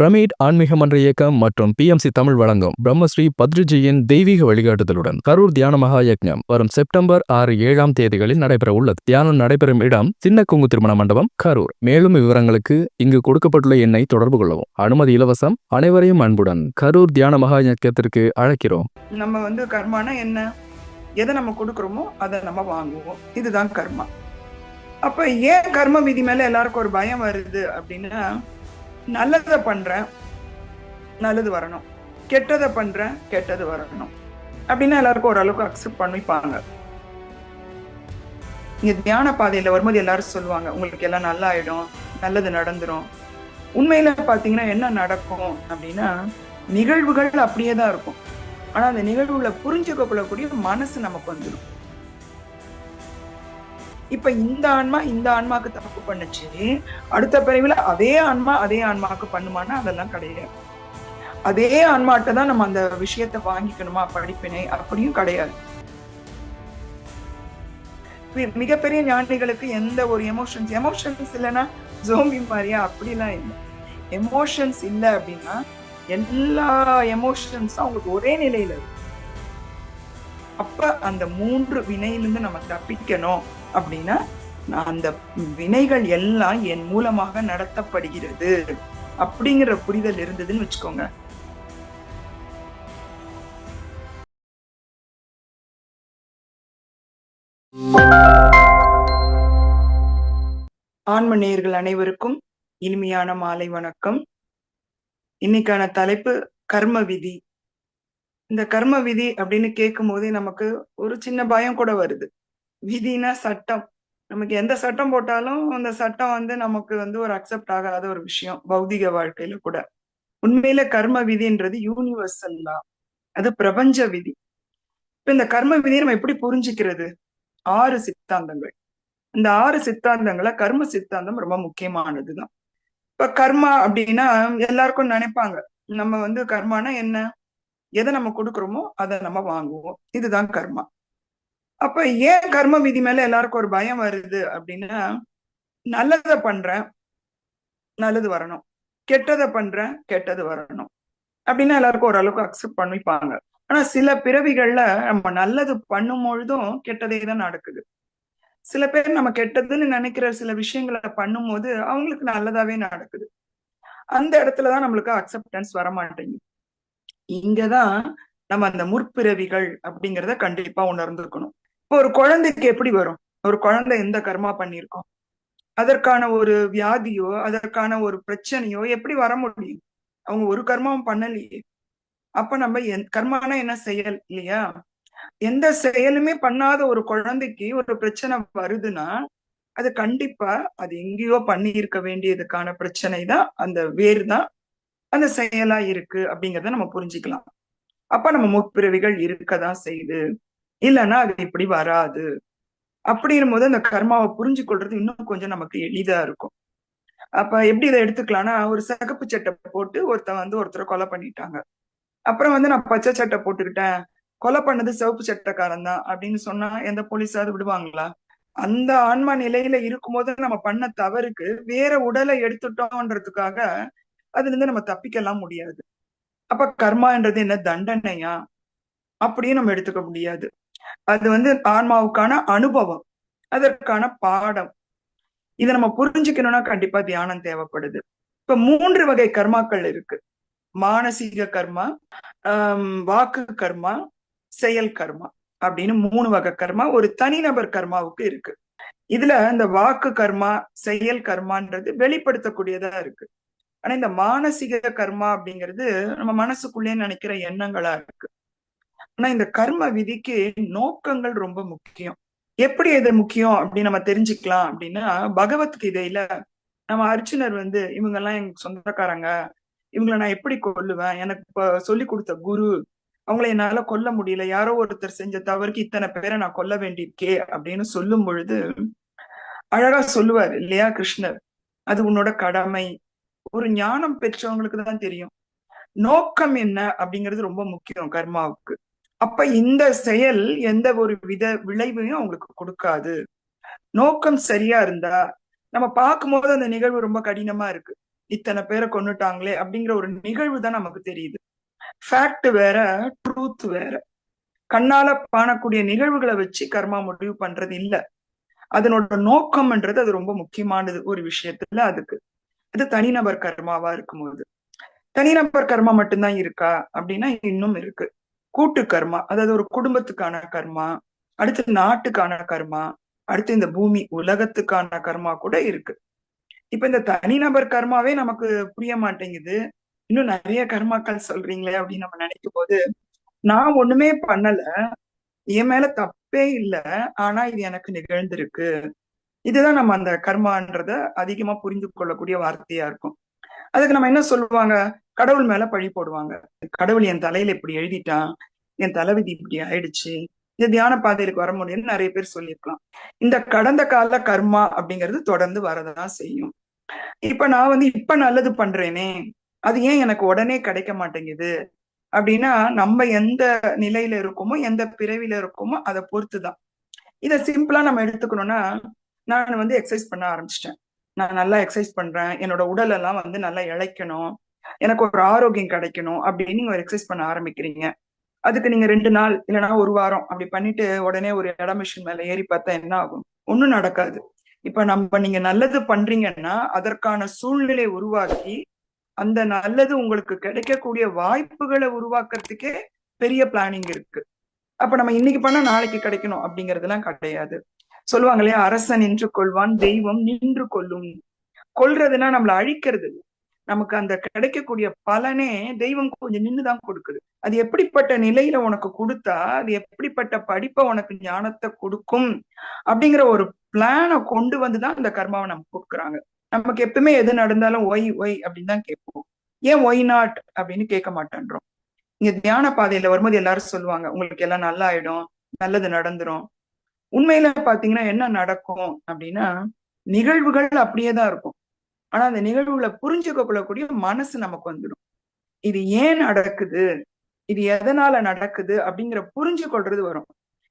Pyramid ஆன்மீக மன்ற இயக்கம் மற்றும் பிஎம்சி தமிழ் வழங்கும் பிரம்மஸ்ரீ பத்ரிஜியின் தெய்வீக வழிகாட்டுதலுடன் கரூர் தியான மகா யக்ஞம் வரும் செப்டம்பர் ஆறு ஏழாம் தேதிகளில் நடைபெற உள்ளது. தியானம் நடைபெறும் இடம் சின்ன குங்கு திருமண மண்டபம் கரூர். மேலும் விவரங்களுக்கு இங்கு கொடுக்கப்பட்டுள்ள எண்ணை தொடர்பு கொள்ளவும். அனுமதி இலவசம் அனைவரையும் அன்புடன் கரூர் தியான மகா யக்கத்திற்கு அழைக்கிறோம். நம்ம வந்து கர்மானா என்ன? எதை நம்ம கொடுக்குறோமோ அதை நம்ம வாங்குவோம். இதுதான் கர்மா. அப்ப ஏன் கர்ம விதி மேல எல்லாருக்கும் ஒரு பயம் வருது அப்படின்னா நல்லதை பண்றேன் நல்லது வரணும். கெட்டதை பண்றேன் கெட்டது வரணும். அப்படின்னா எல்லாருக்கும் ஓரளவுக்கு அக்செப்ட் பண்ணிப்பாங்க. இங்க தியான பாதையில வரும்போது எல்லாரும் சொல்லுவாங்க உங்களுக்கு எல்லாம் நல்லா ஆயிடும் நல்லது நடந்துரும். உண்மையில பாத்தீங்கன்னா என்ன நடக்கும் அப்படின்னா நிகழ்வுகள் அப்படியே தான் இருக்கும். ஆனா அந்த நிகழ்வுல புரிஞ்சுக்க கொள்ளக்கூடிய மனசு நமக்கு வந்துடும் இப்ப இந்த ஆன்மா இந்த ஆன்மாக்கு தப்பு பண்ணுச்சு. அடுத்த பிறவில அதே ஆன்மா அதே ஆன்மாக்கு பண்ணுமானா அதெல்லாம் கிடையாது. அதே ஆன்மாட்ட தான் நம்ம அந்த விஷயத்த வாங்கிக்கணுமா படிப்பினை? அப்படியும் கிடையாது. மிகப்பெரிய ஞானிகளுக்கு எந்த ஒரு எமோஷன்ஸ் எமோஷன்ஸ் இல்லைன்னா ஜோம்பி மாதிரியா? அப்படிலாம் இல்லை. எமோஷன்ஸ் இல்லை அப்படின்னா எல்லா எமோஷன்ஸும் அவங்களுக்கு ஒரே நிலையில இருக்கு. அப்ப அந்த மூன்று வினையிலிருந்து நம்ம தப்பிக்கணும் அப்படின்னா அந்த வினைகள் எல்லாம் என் மூலமாக நடத்தப்படுகிறது அப்படிங்கிற புரிதல் இருந்ததுன்னு வச்சுக்கோங்க. ஆன்ம நேயர்கள் அனைவருக்கும் இனிமையான மாலை வணக்கம். இன்னைக்கான தலைப்பு கர்ம விதி. இந்த கர்ம விதி அப்படின்னு கேட்கும் போதே நமக்கு ஒரு சின்ன பயம் கூட வருது. விதினா சட்டம். நமக்கு எந்த சட்டம் போட்டாலும் அந்த சட்டம் வந்து நமக்கு வந்து ஒரு அக்செப்ட் ஆகாத ஒரு விஷயம் பௌதிக வாழ்க்கையில கூட. உண்மையில கர்ம விதின்றது யூனிவர்சல் தான் அது பிரபஞ்ச விதி. இப்ப இந்த கர்ம விதியை நம்ம எப்படி புரிஞ்சுக்கிறது? ஆறு சித்தாந்தங்கள். இந்த ஆறு சித்தாந்தங்களை கர்ம சித்தாந்தம் ரொம்ப முக்கியமானதுதான். இப்ப கர்மா அப்படின்னா எல்லாருக்கும் நினைப்பாங்க. நம்ம வந்து கர்மானா என்ன? எதை நம்ம கொடுக்குறோமோ அதை நம்ம வாங்குவோம். இதுதான் கர்மா. அப்ப ஏன் கர்ம விதி மேல எல்லாருக்கும் ஒரு பயம் வருது அப்படின்னா நல்லதை பண்றேன் நல்லது வரணும். கெட்டதை பண்றேன் கெட்டது வரணும். அப்படின்னா எல்லாருக்கும் ஓரளவுக்கு அக்செப்ட் பண்ணிப்பாங்க. ஆனா சில பிறவிகள்ல நம்ம நல்லது பண்ணும் பொழுதும் கெட்டதே தான் நடக்குது. சில பேர் நம்ம கெட்டதுன்னு நினைக்கிற சில விஷயங்களை பண்ணும்போது அவங்களுக்கு நல்லதாவே நடக்குது. அந்த இடத்துலதான் நம்மளுக்கு அக்செப்டன்ஸ் வர மாட்டேங்குது இங்கதான் நம்ம அந்த முற்பிறவிகள் அப்படிங்கிறத கண்டிப்பா உணர்ந்துருக்கணும் இப்போ ஒரு குழந்தைக்கு எப்படி வரும்? ஒரு குழந்தை எந்த கர்மா பண்ணியிருக்கோம்? அதற்கான ஒரு வியாதியோ அதற்கான ஒரு பிரச்சனையோ எப்படி வர முடியும்? அவங்க ஒரு கர்மாவும் பண்ணலையே. அப்ப நம்ம என் கர்மானா என்ன செயல் இல்லையா? எந்த செயலுமே பண்ணாத ஒரு குழந்தைக்கு ஒரு பிரச்சனை வருதுன்னா அது கண்டிப்பா அது எங்கேயோ பண்ணி இருக்க வேண்டியதுக்கான பிரச்சனை தான் அந்த வேர் தான் அந்த செயலா இருக்கு அப்படிங்கிறத நம்ம புரிஞ்சுக்கலாம். அப்ப நம்ம முற்பிறவிகள் இருக்கதான் செய்யுது. இல்லைன்னா அது இப்படி வராது. அப்படிங்கும் போது அந்த கர்மாவை புரிஞ்சு கொள்றது இன்னும் கொஞ்சம் நமக்கு எளிதா இருக்கும். அப்ப எப்படி இதை எடுத்துக்கலாம்னா ஒரு சகப்பு சட்டை போட்டு ஒருத்தன் வந்து ஒருத்தரை கொலை பண்ணிட்டாங்க. அப்புறம் வந்து நான் பச்சை சட்டை போட்டுக்கிட்டேன். கொலை பண்ணது சிவப்பு சட்டக்காரன் தான் அப்படின்னு சொன்னா எந்த போலீஸாவது விடுவாங்களா? அந்த ஆன்மா நிலையில இருக்கும்போது நம்ம பண்ண தவறுக்கு வேற உடலை எடுத்துட்டோம்ன்றதுக்காக அதுல இருந்து நம்ம தப்பிக்கலாம் முடியாது. அப்ப கர்மான்றது என்ன? தண்டனையா? அப்படியும் நம்ம எடுத்துக்க முடியாது. அது வந்து ஆன்மாவுக்கான அனுபவம். அதற்கான பாடம். இதை நம்ம புரிஞ்சுக்கணும்னா கண்டிப்பா தியானம் தேவைப்படுது. இப்ப மூன்று வகை கர்மாக்கள் இருக்கு. மானசீக கர்மா ஆஹ் வாக்கு கர்மா செயல் கர்மா அப்படின்னு மூணு வகை கர்மா ஒரு தனிநபர் கர்மாவுக்கு இருக்கு. இதுல இந்த வாக்கு கர்மா செயல் கர்மான்றது வெளிப்படுத்தக்கூடியதா இருக்கு. ஆனா இந்த மானசீக கர்மா அப்படிங்கிறது நம்ம மனசுக்குள்ளே நினைக்கிற எண்ணங்களா இருக்கு. ஆனா இந்த கர்ம விதிக்கு நோக்கங்கள் ரொம்ப முக்கியம். எப்படி இது முக்கியம் அப்படின்னு நம்ம தெரிஞ்சுக்கலாம் அப்படின்னா பகவத்கீதையில நம்ம அர்ச்சனர் வந்து இவங்க எல்லாம் எங்க சொந்தக்காரங்க. இவங்களை நான் எப்படி கொல்லுவேன்? எனக்கு இப்ப சொல்லி கொடுத்த குரு அவங்கள என்னால கொல்ல முடியல. யாரோ ஒருத்தர் செஞ்ச தவறுக்கு இத்தனை பேரை நான் கொல்ல வேண்டியிருக்கே அப்படின்னு சொல்லும் பொழுது அழகா சொல்லுவார் இல்லையா கிருஷ்ணர். அது உன்னோட கடமை. ஒரு ஞானம் பெற்றவங்களுக்கு தான் தெரியும். நோக்கம் என்ன அப்படிங்கிறது ரொம்ப முக்கியம் கர்மாவுக்கு. அப்ப இந்த செயல் எந்த ஒரு வித விளைவையும் அவங்களுக்கு கொடுக்காது. நோக்கம் சரியா இருந்தா நம்ம பார்க்கும்போது அந்த நிகழ்வு ரொம்ப கடினமா இருக்கு. இத்தனை பேரை கொண்டுட்டாங்களே அப்படிங்கிற ஒரு நிகழ்வு தான் நமக்கு தெரியுது. ஃபேக்ட் வேற ட்ரூத் வேற. கண்ணால காணக்கூடிய நிகழ்வுகளை வச்சு கர்மா முடிவு பண்றது இல்ல. அதனோட நோக்கம்ன்றது அது ரொம்ப முக்கியமானது ஒரு விஷயத்துல அதுக்கு. அது தனிநபர் கர்மாவா இருக்கும்போது. தனிநபர் கர்மா மட்டும்தான் இருக்கா? அப்படின்னா இன்னும் இருக்கு. கூட்டு கர்மா அதாவது ஒரு குடும்பத்துக்கான கர்மா அடுத்து நாட்டுக்கான கர்மா அடுத்து இந்த பூமி உலகத்துக்கான கர்மா கூட இருக்கு. இப்ப இந்த தனிநபர் கர்மாவே நமக்கு புரிய மாட்டேங்குது. இன்னும் நிறைய கர்மாக்கள் சொல்றீங்களே அப்படின்னு நம்ம நினைக்கும் போது நான் ஒண்ணுமே பண்ணல. என் மேல தப்பே இல்ல. ஆனா இது எனக்கு நிகழ்ந்திருக்கு. இதுதான் நம்ம அந்த கர்மான்றத அதிகமா புரிந்து கொள்ளக்கூடிய வார்த்தையா இருக்கும். அதுக்கு நம்ம என்ன சொல்லுவாங்க? கடவுள் மேல பழி போடுவாங்க. கடவுள் என் தலையில இப்படி எழுதிட்டான். என் தலைவிதி இப்படி ஆயிடுச்சு. இந்த தியான பாதையிலுக்கு வர முடியும்னு நிறைய பேர் சொல்லியிருக்கலாம். இந்த கடந்த கால கர்மா அப்படிங்கிறது தொடர்ந்து வரதான் செய்யும். இப்ப நான் வந்து இப்ப நல்லது பண்றேனே. அது ஏன் எனக்கு உடனே கிடைக்க மாட்டேங்குது? அப்படின்னா நம்ம எந்த நிலையில இருக்கோமோ எந்த பிறவில இருக்கோமோ அதை பொறுத்துதான். இத சிம்பிளா நம்ம எடுத்துக்கணும்னா நான் வந்து எக்ஸசைஸ் பண்ண ஆரம்பிச்சிட்டேன். நான் நல்லா எக்ஸசைஸ் பண்றேன். என்னோட உடல் எல்லாம் வந்து நல்லா இழைக்கணும் எனக்கு ஒரு ஆரோக்கியம் கிடைக்கணும் அப்படின்னு நீங்க ஒரு எக்ஸசைஸ் பண்ண ஆரம்பிக்கிறீங்க. அதுக்கு நீங்க ரெண்டு நாள் இல்லைன்னா ஒரு வாரம் அப்படி பண்ணிட்டு உடனே ஒரு இட மிஷின் மேல ஏறி பார்த்தா என்ன ஆகும்? ஒன்றும் நடக்காது. இப்ப நம்ம நீங்க நல்லது பண்றீங்கன்னா அதற்கான சூழ்நிலை உருவாக்கி அந்த நல்லது உங்களுக்கு கிடைக்கக்கூடிய வாய்ப்புகளை உருவாக்குறதுக்கே பெரிய பிளானிங் இருக்கு. அப்ப நம்ம இன்னைக்கு பண்ணா நாளைக்கு கிடைக்கணும் அப்படிங்கறதெல்லாம் கிடையாது. சொல்லுவாங்க இல்லையா அரசன் நின்று கொள்வான் தெய்வம் நின்று கொள்ளும். கொள்றதுன்னா நம்மளை அழிக்கிறது. நமக்கு அந்த கிடைக்கக்கூடிய பலனே தெய்வம் கொஞ்சம் நின்னுதான் கொடுக்குது. அது எப்படிப்பட்ட நிலையில உனக்கு கொடுத்தா அது எப்படிப்பட்ட படிப்பை உனக்கு ஞானத்தை கொடுக்கும் அப்படிங்கிற ஒரு பிளானை கொண்டு வந்துதான் அந்த கர்மாவை நமக்கு கொடுக்குறாங்க. நமக்கு எப்பவுமே எது நடந்தாலும் ஒய் ஒய் அப்படின்னு தான் கேட்போம். ஏன் ஒய் நாட் அப்படின்னு கேட்க மாட்டேன்றோம். இங்க தியான பாதையில வரும்போது எல்லாரும் சொல்லுவாங்க உங்களுக்கு எல்லாம் நல்லா ஆயிடும் நல்லது நடந்துரும். உண்மையில பாத்தீங்கன்னா என்ன நடக்கும் அப்படின்னா நிகழ்வுகள் அப்படியே தான் இருக்கும். ஆனா அந்த நிகழ்வுகளை புரிஞ்சுக்க கொள்ளக்கூடிய மனசு நமக்கு வந்துடும். இது ஏன் நடக்குது? இது எதனால நடக்குது? அப்படிங்கிற புரிஞ்சு கொள்றது வரும்.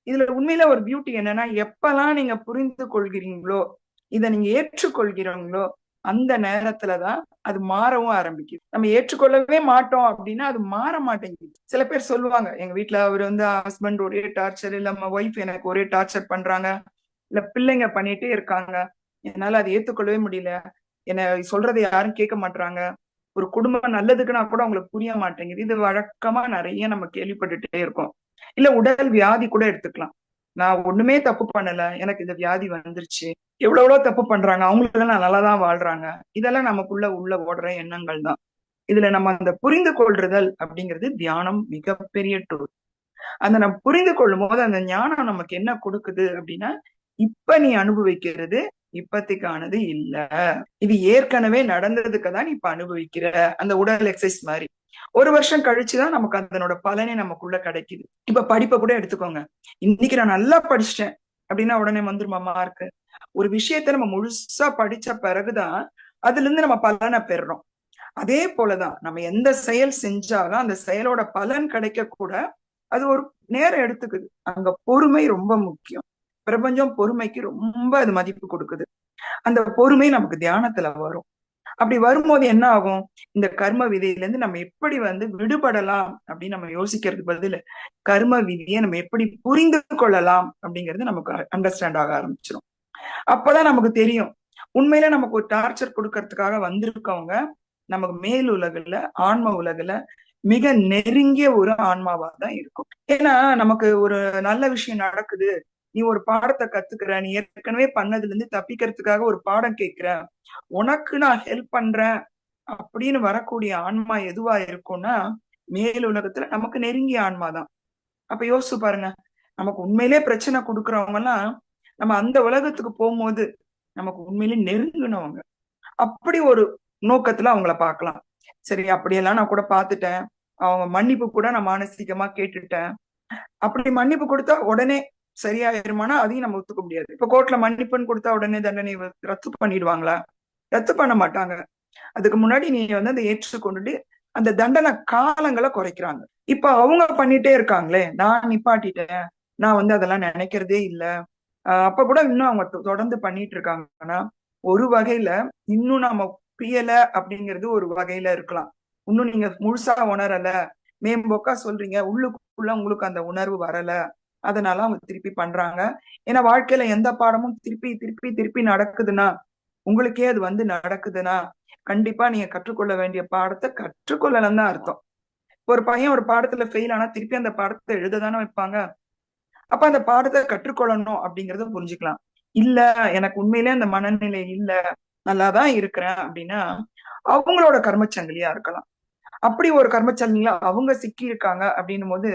இதுல உண்மையில ஒரு பியூட்டி என்னன்னா எப்பெல்லாம் நீங்க புரிந்து கொள்கிறீங்களோ இதை நீங்க ஏற்றுக்கொள்கிறீங்களோ அந்த நேரத்துலதான் அது மாறவும் ஆரம்பிக்குது. நம்ம ஏற்றுக்கொள்ளவே மாட்டோம் அப்படின்னா அது மாற மாட்டேங்குது. சில பேர் சொல்லுவாங்க எங்க வீட்டுல அவர் வந்து ஹஸ்பண்ட் ஒரே டார்ச்சர் இல்ல நம்ம ஒய்ஃப் எனக்கு ஒரே டார்ச்சர் பண்றாங்க இல்ல பிள்ளைங்க பண்ணிட்டே இருக்காங்க என்னால அதை ஏத்துக்கொள்ளவே முடியல என்ன சொல்றதை யாரும் கேட்க மாட்டாங்க ஒரு குடும்பம் நல்லதுக்குன்னா கூட அவங்களுக்கு புரிய மாட்டேங்குது. இது வழக்கமா நிறைய நம்ம கேள்விப்பட்டுட்டே இருக்கோம். இல்ல உடல் வியாதி கூட எடுத்துக்கலாம். நான் ஒண்ணுமே தப்பு பண்ணல எனக்கு இந்த வியாதி வந்துருச்சு எவ்வளவு தப்பு பண்றாங்க அவங்களுக்கு நல்லா நல்லாதான் வாழ்றாங்க. இதெல்லாம் நமக்குள்ள உள்ள ஓடுற எண்ணங்கள் தான். இதுல நம்ம அந்த புரிந்து கொள்றுதல் அப்படிங்கிறது தியானம் மிகப்பெரிய டூல் அந்த நம்ம புரிந்து கொள்ளும் போது அந்த ஞானம் நமக்கு என்ன கொடுக்குது அப்படின்னா இப்ப நீ அனுபவிக்கிறது இப்பத்திக்கானது இல்ல. இது ஏற்கனவே நடந்ததுக்கு தான் இப்ப அனுபவிக்கிற. அந்த உடல் எக்ஸசைஸ் மாதிரி. ஒரு வருஷம் கழிச்சுதான் நமக்கு அதனோட பலனே நமக்குள்ள கிடைக்குது. இப்ப படிப்பை கூட எடுத்துக்கோங்க. இன்னைக்கு நான் நல்லா படிச்சிட்டேன் அப்படின்னா உடனே வந்துருமா மார்க்கு ஒரு விஷயத்த நம்ம முழுசா படிச்ச பிறகுதான் அதுல இருந்து நம்ம பலனை பெறுறோம். அதே போலதான் நம்ம எந்த செயல் செஞ்சாலும் அந்த செயலோட பலன் கிடைக்க கூட அது ஒரு நேரம் எடுத்துக்குது. அங்க பொறுமை ரொம்ப முக்கியம். பிரபஞ்சம் பொறுமைக்கு ரொம்ப அது மதிப்பு கொடுக்குது. அந்த பொறுமை நமக்கு தியானத்துல வரும். அப்படி வரும்போது என்ன ஆகும்? இந்த கர்ம விதியில இருந்து நம்ம எப்படி வந்து விடுபடலாம் அப்படின்னு நம்ம யோசிக்கிறதுக்கு பதில் கர்ம விதியை நம்ம எப்படி புரிந்து கொள்ளலாம் அப்படிங்கிறது நமக்கு அண்டர்ஸ்டாண்ட் ஆக ஆரம்பிச்சிடும் அப்பதான் நமக்கு தெரியும். உண்மையில நமக்கு ஒரு டார்ச்சர் கொடுக்கறதுக்காக வந்திருக்கவங்க நமக்கு மேல் உலகுல ஆன்ம உலகுல மிக நெருங்கிய ஒரு ஆன்மாவா தான் இருக்கும். ஏன்னா நமக்கு ஒரு நல்ல விஷயம் நடக்குது. நீ ஒரு பாடத்தை கத்துக்கிற நீ ஏற்கனவே பண்ணதுல இருந்து தப்பிக்கிறதுக்காக ஒரு பாடம் கேட்கிற உனக்கு நான் ஹெல்ப் பண்றேன் அப்படின்னு வரக்கூடிய ஆன்மா எதுவா இருக்கும்னா மேல் உலகத்துல நமக்கு நெருங்கிய ஆன்மா தான் அப்ப யோசிச்சு பாருங்க. நமக்கு உண்மையிலே பிரச்சனை கொடுக்கறவங்க எல்லாம் நம்ம அந்த உலகத்துக்கு போகும்போது நமக்கு உண்மையிலே நெருங்கினவங்க அப்படி ஒரு நோக்கத்துல அவங்கள பார்க்கலாம். சரி அப்படியெல்லாம் நான் கூட பார்த்துட்டேன். அவங்க மன்னிப்பு கூட நான் மானசீகமா கேட்டுட்டேன். அப்படி மன்னிப்பு கொடுத்தா உடனே சரியாயிருமானா அதையும் நம்ம ஒத்துக்க முடியாது. இப்ப கோர்ட்ல மன்னிப்புன்னு கொடுத்தா உடனே தண்டனை ரத்து பண்ணிடுவாங்களா? ரத்து பண்ண மாட்டாங்க. அதுக்கு முன்னாடி நீ வந்து அதை ஏற்றுக்கொண்டுட்டு அந்த தண்டனை காலங்களை குறைக்கிறாங்க. இப்ப அவங்க பண்ணிட்டே இருக்காங்களே நான் நிப்பாட்டிட்டேன். நான் வந்து அதெல்லாம் நினைக்கிறதே இல்ல. அப்ப கூட இன்னும் அவங்க தொடர்ந்து பண்ணிட்டு இருக்காங்கன்னா ஒரு வகையில இன்னும் நாம புரியல அப்படிங்கிறது ஒரு வகையில இருக்கலாம். இன்னும் நீங்க முழுசா உணரல மேம்போக்கா சொல்றீங்க உள்ளுக்குள்ள உங்களுக்கு அந்த உணர்வு வரல அதனால அவங்க திருப்பி பண்றாங்க. ஏன்னா வாழ்க்கையில எந்த பாடமும் திருப்பி திருப்பி திருப்பி நடக்குதுன்னா உங்களுக்கே அது வந்து நடக்குதுன்னா கண்டிப்பா நீங்க கற்றுக்கொள்ள வேண்டிய பாடத்தை கற்றுக்கொள்ளலன்னு தான் அர்த்தம். ஒரு பையன் ஒரு பாடத்துல ஃபெயில் ஆனா திருப்பி அந்த பாடத்தை எழுத தானே வைப்பாங்க. அப்ப அந்த பாடத்தை கற்றுக்கொள்ளணும் அப்படிங்கறத புரிஞ்சுக்கலாம். இல்ல எனக்கு உண்மையிலே அந்த மனநிலை இல்ல நல்லாதான் இருக்கிறேன் அப்படின்னா அவங்களோட கர்மச்சங்கிலியா இருக்கலாம். அப்படி ஒரு கர்மச்சங்கிலியா அவங்க சிக்கி இருக்காங்க அப்படின்னும் போது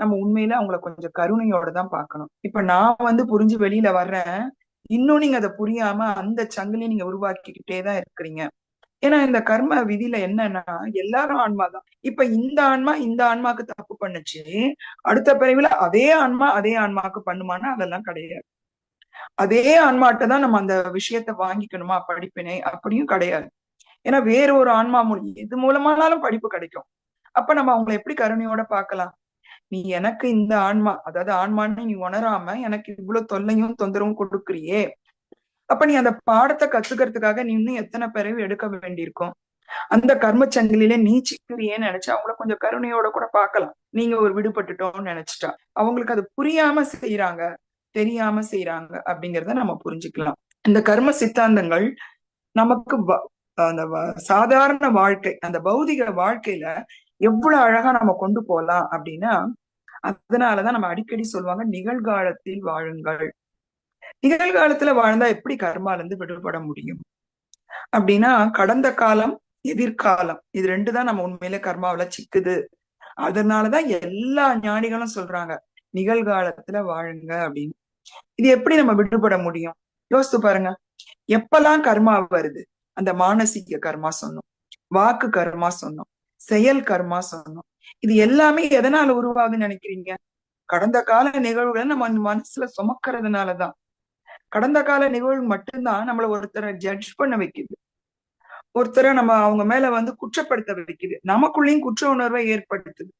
நம்ம உண்மையில அவங்களை கொஞ்சம் கருணையோட தான் பார்க்கணும். இப்ப நான் வந்து புரிஞ்சு வெளியில வர்றேன் இன்னும் நீங்க அதை புரியாம அந்த சங்கிலியை நீங்க உருவாக்கிக்கிட்டே தான் இருக்கிறீங்க. ஏன்னா இந்த கர்ம விதியில என்னன்னா எல்லாரும் ஆன்மா தான். இப்ப இந்த ஆன்மா இந்த ஆன்மாக்கு தப்பு பண்ணுச்சு. அடுத்த பிறவில அதே ஆன்மா அதே ஆன்மாக்கு பண்ணுமானா அதெல்லாம் கிடையாது. அதே ஆன்மாட்ட தான் நம்ம அந்த விஷயத்த வாங்கிக்கணுமா படிப்பினை அப்படியும் கிடையாது. ஏன்னா வேற ஒரு ஆன்மா மூலம் எது மூலமானாலும் படிப்பு கிடைக்கும். அப்ப நம்ம அவங்களை எப்படி கருணையோட பார்க்கலாம்? நீ எனக்கு இந்த ஆன்மா அதாவது ஆன்மான்னு நீ உணராம எனக்கு இவ்வளவு தொல்லையும் தொந்தரவும் கொடுக்குறியே. அப்ப நீ அந்த பாடத்தை கத்துக்கிறதுக்காக நீ இன்னும் எத்தனை பிறவி எடுக்க வேண்டியிருக்கும் அந்த கர்மச்சங்கிலில நீ சிக்கிறியேன்னு நினைச்சா அவங்கள கொஞ்சம் கருணையோட கூட பாக்கலாம் நீங்க ஒரு விடுபட்டுட்டோம்னு நினைச்சிட்டா. அவங்களுக்கு அது புரியாம செய்யறாங்க தெரியாம செய்யறாங்க அப்படிங்கிறத நம்ம புரிஞ்சுக்கலாம். இந்த கர்ம சித்தாந்தங்கள் நமக்கு அந்த சாதாரண வாழ்க்கை அந்த பௌதிக வாழ்க்கையில எவ்வளவு அழகா நம்ம கொண்டு போலாம் அப்படின்னா அதனாலதான் நம்ம அடிக்கடி சொல்லுவாங்க நிகழ்காலத்தில் வாழுங்கள். நிகழ்காலத்துல வாழ்ந்தா எப்படி கர்மால இருந்து விடுபட முடியும்? அப்படின்னா கடந்த காலம் எதிர்காலம் இது ரெண்டு தான் நம்ம உண்மையில கர்மாவில சிக்குது. அதனாலதான் எல்லா ஞானிகளும் சொல்றாங்க நிகழ்காலத்துல வாழுங்க அப்படின்னு. இது எப்படி நம்ம விடுபட முடியும்? யோசித்து பாருங்க. எப்பெல்லாம் கர்மா வருது? அந்த மானசீக கர்மா சொன்னோம் வாக்கு கர்மா சொன்னோம் செயல் கர்மா சொன்னோம். இது எல்லாமே எதனால உருவாகுதுன்னு நினைக்கிறீங்க? கடந்த கால நிகழ்வுகளை நம்ம மனசுல சுமக்கிறதுனாலதான். கடந்த கால நிகழ்வு மட்டும்தான் நம்மளை ஒருத்தரை ஜட்ஜ் பண்ண வைக்குது. ஒருத்தரை நம்ம அவங்க மேல வந்து குற்றப்படுத்த வைக்குது. நமக்குள்ளேயும் குற்ற உணர்வை ஏற்படுத்துது.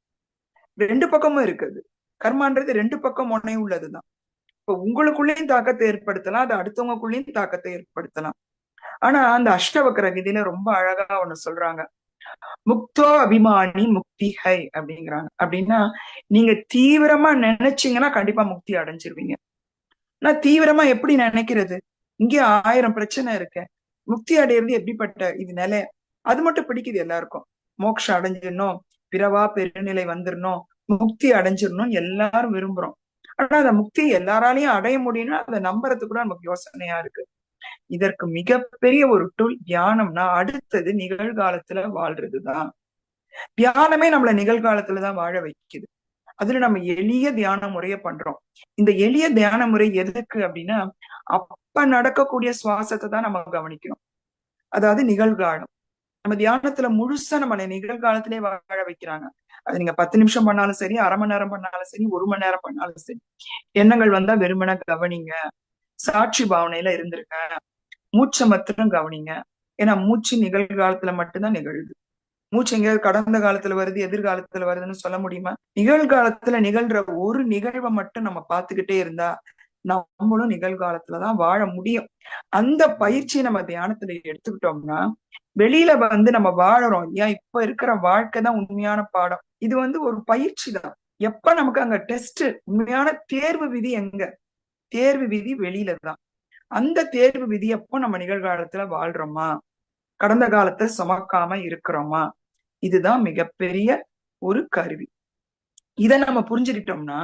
ரெண்டு பக்கமும் இருக்குது. கர்மான்றது ரெண்டு பக்கம் ஒன்னே உள்ளதுதான். இப்ப உங்களுக்குள்ளேயும் தாக்கத்தை ஏற்படுத்தலாம். அது அடுத்தவங்களுக்குள்ளேயும் தாக்கத்தை ஏற்படுத்தலாம். ஆனா அந்த அஷ்டவக்கர விதியில ரொம்ப அழகா ஒண்ணு சொல்றாங்க. முக்தோ அபிமானி முக்தி ஹை அப்படிங்கிறாங்க. அப்படின்னா நீங்க தீவிரமா நினைச்சீங்கன்னா கண்டிப்பா முக்தி அடைஞ்சிருவீங்க. நான் தீவிரமா எப்படி நினைக்கிறது? இங்கே ஆயிரம் பிரச்சனை இருக்கு. முக்தி அடையிறது எப்படிப்பட்ட இது நிலை? அது மட்டும் பிடிக்குது எல்லாருக்கும். மோட்சம் அடைஞ்சிடணும் பிறவா பெருநிலை வந்துடணும் முக்தி அடைஞ்சிடணும் எல்லாரும் விரும்புறோம். ஆனா அந்த முக்தி எல்லாராலையும் அடைய முடியும்னா அதை நம்புறது கூட நமக்கு யோசனையா இருக்கு. இதற்கு மிகப்பெரிய ஒரு டூல் தியானம்னா அடுத்தது நிகழ்காலத்துல வாழ்றதுதான். தியானமே நம்மள நிகழ்காலத்துலதான் வாழ வைக்குது. அதுல நம்ம எளிய தியான முறைய பண்றோம். இந்த எளிய தியான முறை எதுக்கு அப்படின்னா அப்ப நடக்கக்கூடிய சுவாசத்தை தான் நம்ம கவனிக்கணும். அதாவது நிகழ்காலம். நம்ம தியானத்துல முழுசா நம்ம நிகழ்காலத்திலே வாழ வைக்கிறாங்க. அது நீங்க பத்து நிமிஷம் பண்ணாலும் சரி அரை மணி நேரம் பண்ணாலும் சரி ஒரு மணி நேரம் பண்ணாலும் சரி. எண்ணங்கள் வந்தா வெறுமன கவனிங்க. சாட்சி பாவனையில இருந்திருக்க மூச்சை மாத்திரம் கவனிங்க. ஏன்னா மூச்சு நிகழ்காலத்துல மட்டும்தான் நிகழுது. மூச்சு எங்கேயாவது கடந்த காலத்துல வருது எதிர்காலத்துல வருதுன்னு சொல்ல முடியுமா? நிகழ்காலத்துல நிகழ்ற ஒரு நிகழ்வை மட்டும் நம்ம பார்த்துக்கிட்டே இருந்தா நம்மளும் நிகழ்காலத்துலதான் வாழ முடியும். அந்த பயிற்சியை நம்ம தியானத்துல எடுத்துக்கிட்டோம்னா வெளியில வந்து நம்ம வாழறோம். ஏன் இப்ப இருக்கிற வாழ்க்கை தான் உண்மையான பாடம். இது வந்து ஒரு பயிற்சி தான். எப்ப நமக்கு அங்க டெஸ்ட் உண்மையான தேர்வு விதி எங்க? தேர்வு விதி வெளியில தான். அந்த தேர்வு விதி எப்போ நம்ம நிகழ்காலத்துல வாழ்றோமா? கடந்த காலத்தை சுமக்காம இருக்கிறோமா? இதுதான் மிகப்பெரிய ஒரு கருவி. இதை நம்ம புரிஞ்சுக்கிட்டோம்னா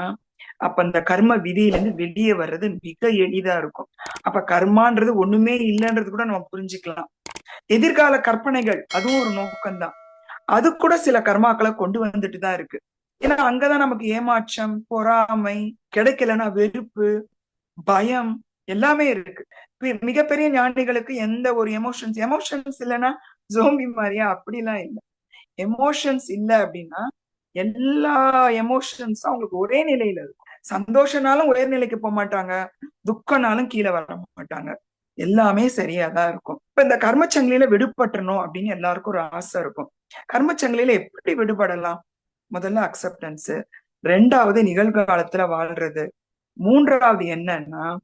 அப்ப அந்த கர்ம விதியில இருந்து வெளியே வர்றது மிக எளிதா இருக்கும். அப்ப கர்மான்றது ஒண்ணுமே இல்லைன்றது கூட நம்ம புரிஞ்சுக்கலாம். எதிர்கால கற்பனைகள் அதுவும் ஒரு நோக்கம்தான். அது கூட சில கர்மாக்களை கொண்டு வந்துட்டு தான் இருக்கு. ஏன்னா அங்கதான் நமக்கு ஏமாற்றம் பொறாமை கிடைக்கலன்னா வெறுப்பு பயம் எல்லாமே இருக்கு. மிகப்பெரிய ஞானிகளுக்கு எந்த ஒரு எமோஷன்ஸ் எமோஷன்ஸ் இல்லைன்னா ஜோம்பி மாதிரியா? அப்படிலாம் இல்லை. எமோஷன்ஸ் இல்ல அப்படின்னா எல்லா எமோஷன்ஸும் அவங்களுக்கு ஒரே நிலையில இருக்கும். சந்தோஷனாலும் ஒரே நிலைக்கு போக மாட்டாங்க. துக்கனாலும் கீழே வர மாட்டாங்க. எல்லாமே சரியாதான் இருக்கும். இப்ப இந்த கர்மச்சங்கிலியில விடுபட்டணும் அப்படின்னு எல்லாருக்கும் ஒரு ஆசை இருக்கும். கர்மச்சங்கிலியில எப்படி விடுபடலாம்? முதல்ல அக்செப்டன்ஸ் ரெண்டாவது நிகழ்காலத்துல வாழ்றது. மூன்றாவது என்னன்னா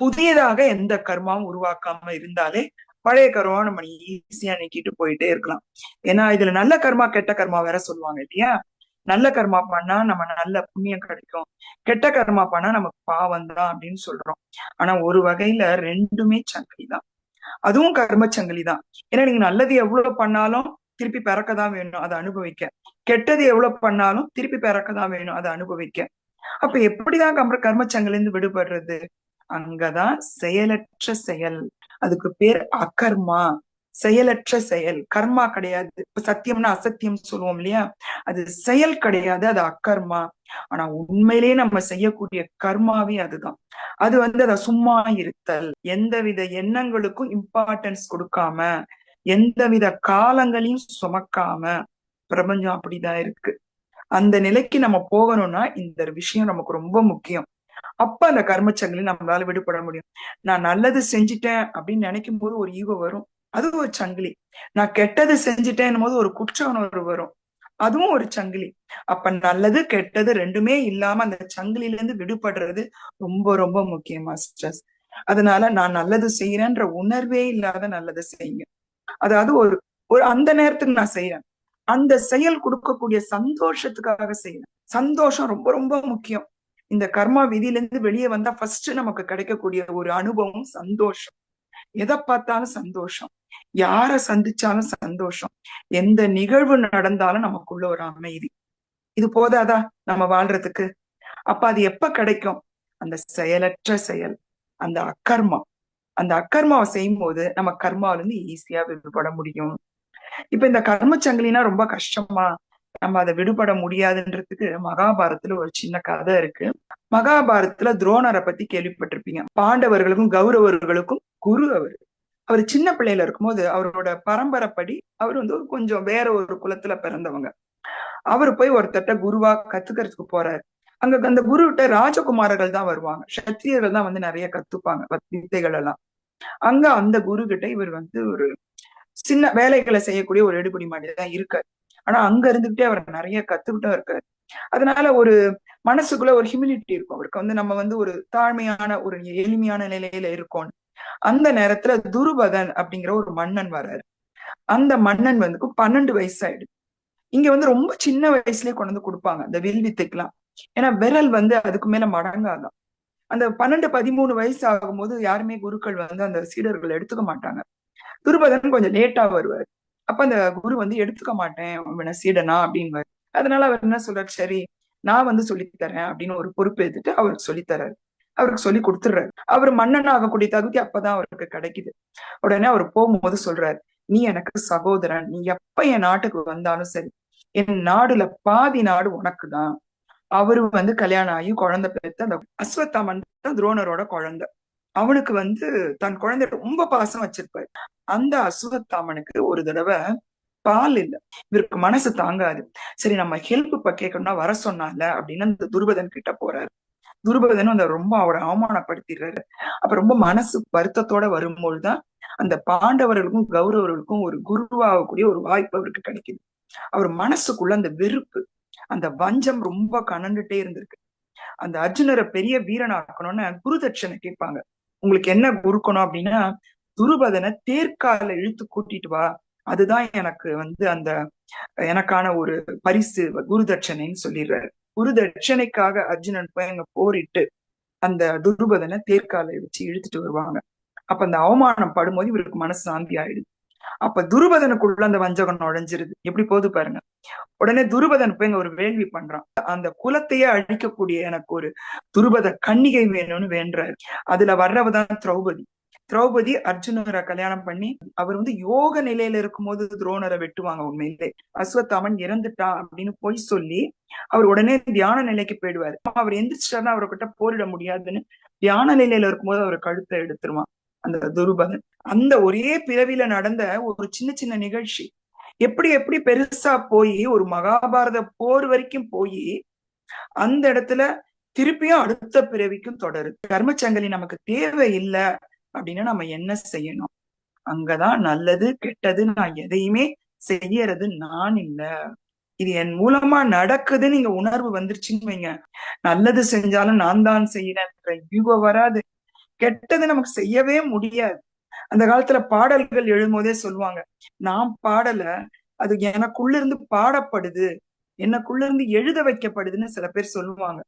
புதியதாக எந்த கர்மாவும் உருவாக்காம இருந்தாலே பழைய கர்மாவை நம்ம ஈஸியா நீக்கிட்டு போயிட்டே இருக்கலாம். ஏன்னா இதுல நல்ல கர்மா கெட்ட கர்மா வேற சொல்லுவாங்க இல்லையா? நல்ல கர்மா பண்ணா நம்ம நல்ல புண்ணியம் கிடைக்கும். கெட்ட கர்மா பண்ணா நமக்கு பாவம் தான் அப்படின்னு சொல்றோம். ஆனா ஒரு வகையில ரெண்டுமே சங்கிலி தான். அதுவும் கர்ம சங்கிலி தான். ஏன்னா நீங்க நல்லது எவ்வளவு பண்ணாலும் திருப்பி பிறக்க தான் வேணும் அதை அனுபவிக்க. கெட்டது எவ்வளவு பண்ணாலும் திருப்பி பிறக்க தான் வேணும் அதை அனுபவிக்க. அப்ப எப்படிதான் கர்ம கர்மச்சங்கிலிருந்து விடுபடுறது? அங்கதான் செயலற்ற செயல். அதுக்கு பேர் அகர்மா. செயலற்ற செயல். கர்மா கிடையாது. இப்ப சத்தியம்னா அசத்தியம் சொல்லுவோம் இல்லையா? அது செயல் கிடையாது அது அக்கர்மா ஆனா உண்மையிலேயே நம்ம செய்யக்கூடிய கர்மாவே அதுதான். அது வந்து அத சும்மா இருத்தல். எந்தவித எண்ணங்களுக்கும் இம்பார்ட்டன்ஸ் கொடுக்காம எந்தவித காலங்களையும் சுமக்காம பிரபஞ்சம் அப்படிதான் இருக்கு. அந்த நிலைக்கு நம்ம போகணும்னா இந்த விஷயம் நமக்கு ரொம்ப முக்கியம். அப்ப அந்த கர்மச்சங்கிலி நம்மளால விடுபட முடியும். நான் நல்லது செஞ்சுட்டேன் அப்படின்னு நினைக்கும் போது ஒரு ஈவ வரும். அது ஒரு சங்கிலி. நான் கெட்டது செஞ்சுட்டேன் போது ஒரு குற்ற உணர்வு வரும். அதுவும் ஒரு சங்கிலி. அப்ப நல்லது கெட்டது ரெண்டுமே இல்லாம அந்த சங்கிலில இருந்து விடுபடுறது ரொம்ப ரொம்ப முக்கியமா ஸ்ட்ரெஸ் அதனால நான் நல்லது செய்யறேன்ற உணர்வே இல்லாத நல்லது செய்யுங்க. அதாவது ஒரு ஒரு அந்த நேரத்துக்கு நான் செய்யறேன். அந்த செயல் கொடுக்கக்கூடிய சந்தோஷத்துக்காக செய்யறேன். சந்தோஷம் ரொம்ப ரொம்ப முக்கியம். இந்த கர்மா விதியில இருந்து வெளியே வந்தா ஃபர்ஸ்ட் நமக்கு கிடைக்கக்கூடிய ஒரு அனுபவம் சந்தோஷம். எதை பார்த்தாலும் சந்தோஷம். யார சந்திச்சாலும் சந்தோஷம். எந்த நிகழ்வு நடந்தாலும் நமக்குள்ள ஒரு அமைதி. இது போதாதா நம்ம வாழ்றதுக்கு? அப்ப அது எப்ப கிடைக்கும்? அந்த செயலற்ற செயல் அந்த அக்கர்மா அந்த அக்கர்மாவை செய்யும் போது நம்ம கர்மாவில இருந்து ஈஸியா விடுபட முடியும். இப்ப இந்த கர்ம சங்கிலினா ரொம்ப கஷ்டமா நம்ம அதை விடுபட முடியாதுன்றதுக்கு மகாபாரத்துல ஒரு சின்ன கதை இருக்கு. மகாபாரதத்துல துரோணரை பத்தி கேள்விப்பட்டிருப்பீங்க. பாண்டவர்களுக்கும் கௌரவர்களுக்கும் குரு அவர். அவர் சின்ன பிள்ளையில இருக்கும்போது அவரோட பரம்பரைப்படி அவர் வந்து கொஞ்சம் வேற ஒரு குலத்துல பிறந்தவங்க. அவர் போய் ஒருத்தட்ட குருவா கத்துக்கிறதுக்கு போறாரு. அங்க அந்த குரு கிட்ட ராஜகுமாரர்கள் தான் வருவாங்க. சத்திரியர்கள் தான் வந்து நிறைய கத்துப்பாங்க வித்தைகள் எல்லாம். அங்க அந்த குரு கிட்ட இவர் வந்து ஒரு சின்ன வேலைகளை செய்யக்கூடிய ஒரு எடுபடி மாதிரி தான் இருக்காரு. ஆனா அங்க இருந்துகிட்டே அவர் நிறைய கத்துக்கிட்டும் இருக்காரு. அதனால ஒரு மனசுக்குள்ள ஒரு ஹியூமிலிட்டி இருக்கும். அவருக்கு வந்து நம்ம வந்து ஒரு தாழ்மையான ஒரு எளிமையான நிலையில இருக்கோம். அந்த நேரத்துல துருபதன் அப்படிங்கிற ஒரு மன்னன் வர்றாரு அந்த மன்னன் வந்து பன்னெண்டு வயசு ஆயிடுது இங்க வந்து ரொம்ப சின்ன வயசுலயே கொண்டு வந்து கொடுப்பாங்க அந்த வில் வித்துக்கெல்லாம் ஏன்னா விரல் வந்து அதுக்கு மேல மடங்காதான் அந்த பன்னெண்டு பதிமூணு வயசு ஆகும்போது யாருமே குருக்கள் வந்து அந்த சீடர்கள் எடுத்துக்க மாட்டாங்க. துருபதன் கொஞ்சம் லேட்டா வருவார். அப்ப அந்த குரு வந்து எடுத்துக்க மாட்டேன் அவனை சீடனா அப்படின்னு அதனால அவர் என்ன சொல்றாரு? சரி நான் வந்து சொல்லித்தரேன் அப்படின்னு ஒரு பொறுப்பு எடுத்துட்டு அவருக்கு சொல்லித்தராரு அவருக்கு சொல்லி கொடுத்துடுறாரு. அவர் மன்னன் ஆகக்கூடிய தகுதி அப்பதான் அவருக்கு கிடைக்குது. உடனே அவர் போகும்போது சொல்றாரு நீ எனக்கு சகோதரன். நீ எப்ப என் நாட்டுக்கு வந்தாலும் சரி என் நாடுல பாதி நாடு உனக்கு தான் அவரு வந்து கல்யாணம் ஆகி குழந்தை பெற்று அந்த அஸ்வத்தாமன் தான் துரோணரோட குழந்தை. அவனுக்கு வந்து தன் குழந்தை ரொம்ப பாசம் வச்சிருப்பாரு. அந்த அசுவத்தாமனுக்கு ஒரு தடவை பால் இல்ல. இவருக்கு மனசு தாங்காது. சரி நம்ம ஹெல்ப் இப்ப கேட்கணும்னா வர சொன்னால அப்படின்னு அந்த துருபதன் கிட்ட போறாரு. துருபதனும் அந்த ரொம்ப அவரை அவமானப்படுத்திடுறாரு. அப்ப ரொம்ப மனசு வருத்தத்தோட வரும்பொழுதுதான் அந்த பாண்டவர்களுக்கும் கௌரவர்களுக்கும் ஒரு குருவாகக்கூடிய ஒரு வாய்ப்பு அவருக்கு கிடைக்குது. அவர் மனசுக்குள்ள அந்த வெறுப்பு அந்த வஞ்சம் ரொம்ப கணண்டுட்டே இருந்திருக்கு. அந்த அர்ஜுனரை பெரிய வீரனாக்கணும்னு குரு தட்சணை கேட்பாங்க. உங்களுக்கு என்ன குறுக்கணும் அப்படின்னா துருபதனை தேர்க்கால இழுத்து கூட்டிட்டு வா. அதுதான் எனக்கு வந்து அந்த எனக்கான ஒரு பரிசு குரு தட்சணைன்னு சொல்லிடுறாரு. குரு தட்சணைக்காக அர்ஜுனன் போய் அங்க போரிட்டு அந்த துருபதனை தேர்க்கால வச்சு இழுத்துட்டு வருவாங்க. அப்ப அந்த அவமானம் படும்போது இவருக்கு மனசு சாந்தி ஆயிடுது. அப்ப துருபதனுக்குள்ள அந்த வஞ்சகம் நுழைஞ்சிருது. எப்படி போது பாருங்க. உடனே துருபதன் போய் ஒரு வேள்வி பண்றான். அந்த குலத்தையே அழிக்கக்கூடிய எனக்கு ஒரு துருபத கன்னிகை வேணும்னு வேண்டாரு அதுல வர்றவதான் திரௌபதி. திரௌபதி அர்ஜுனரை கல்யாணம் பண்ணி அவர் வந்து யோக நிலையில இருக்கும்போது துரோணரை வெட்டுவாங்க உண்மையிலே அஸ்வத்தாமன் இறந்துட்டா அப்படின்னு பொய் சொல்லி அவர் உடனே தியான நிலைக்கு போயிடுவாரு. அவர் எந்திரிச்சிட்டாருன்னா அவர்கிட்ட போரிட முடியாதுன்னு தியான நிலையில இருக்கும்போது அவர் கழுத்தை எடுத்துருவான். அந்த துருபகன். அந்த ஒரே பிறவில நடந்த ஒரு சின்ன சின்ன நிகழ்ச்சி. எப்படி எப்படி பெருசா போய் ஒரு மகாபாரத போர் வரைக்கும் போய் அந்த இடத்துல திருப்பியும் அடுத்த பிறவிக்கும் தொடருது கர்மச்சங்கலி நமக்கு தேவை இல்லை அப்படின்னா நம்ம என்ன செய்யணும்? அங்கதான் நல்லது கெட்டது நான் எதையுமே செய்யறது நான் இல்ல. இது என் மூலமா நடக்குதுன்னு நீங்க உணர்வு வந்துருச்சுன்னு வைங்க. நல்லது செஞ்சாலும் நான் தான் செய்யறேன் யூகோ வராது. கெட்டது நமக்கு செய்யவே முடியாது. அந்த காலத்துல பாடல்கள் எழும்போதே சொல்லுவாங்க நான் பாடல அது எனக்குள்ள இருந்து பாடப்படுது எனக்குள்ள இருந்து எழுத வைக்கப்படுதுன்னு சில பேர் சொல்லுவாங்க.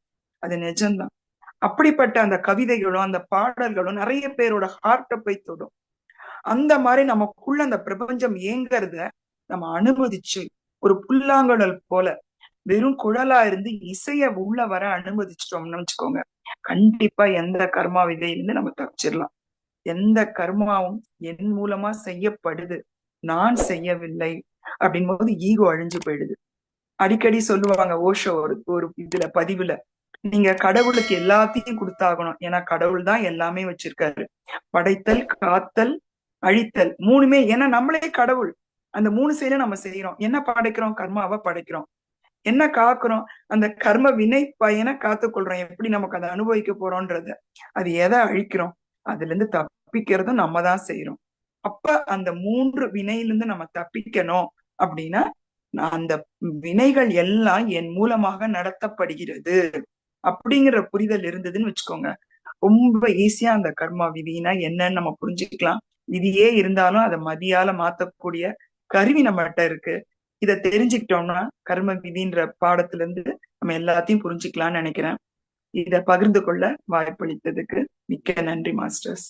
அது நிஜம்தான். அப்படிப்பட்ட அந்த கவிதைகளும் அந்த பாடல்களும் நிறைய பேரோட ஹார்ட்டை போய் தொடும். அந்த மாதிரி நமக்குள்ள அந்த பிரபஞ்சம் ஏங்கறத நம்ம அனுமதிச்சு ஒரு புல்லாங்குழல் போல வெறும் குழலா இருந்து இசைய உள்ள வர அனுமதிச்சிட்டோம்னு வச்சுக்கோங்க. கண்டிப்பா எந்த கர்மா விதையிலிருந்து நம்ம தப்பிச்சிடலாம். எந்த கர்மாவும் என் மூலமா செய்யப்படுது நான் செய்யவில்லை அப்படின் போது ஈகோ அழிஞ்சு போயிடுது. அடிக்கடி சொல்லுவாங்க ஓஷோ ஒரு ஒரு இதுல பதிவுல நீங்க கடவுளுக்கு எல்லாத்தையும் கொடுத்தாகணும். ஏன்னா கடவுள் தான் எல்லாமே வச்சிருக்காரு. படைத்தல் காத்தல் அழித்தல் மூணுமே ஏன்னா நம்மளே கடவுள். அந்த மூணு செயலும் நம்ம செய்யறோம் என்ன படைக்கிறோம்? கர்மாவை படைக்கிறோம். என்ன காக்குறோம்? அந்த கர்ம வினை பயனை காத்துக்கொள்றோம். எப்படி நமக்கு அதை அனுபவிக்க போறோம்ன்றத. அது எதை அழிக்கிறோம்? அதுல இருந்து தப்பிக்கிறதும் நம்ம தான் செய்யறோம் அப்ப அந்த மூன்று வினையிலிருந்து நம்ம தப்பிக்கணும் அப்படின்னா அந்த வினைகள் எல்லாம் என் மூலமாக நடத்தப்படுகிறது அப்படிங்கிற புரிதல் இருந்ததுன்னு வச்சுக்கோங்க. ரொம்ப ஈஸியா அந்த கர்மா விதினா என்னன்னு நம்ம புரிஞ்சுக்கலாம். விதியே இருந்தாலும் அதை மதியால மாத்தக்கூடிய கருவி நம்மகிட்ட இருக்கு. இதை தெரிஞ்சுக்கிட்டோம்னா கர்ம விதின்ற பாடத்துல இருந்து நம்ம எல்லாத்தையும் புரிஞ்சுக்கலாம்னு நினைக்கிறேன். இத பகிர்ந்து கொள்ள வாய்ப்பளித்ததுக்கு மிக்க நன்றி மாஸ்டர்ஸ்.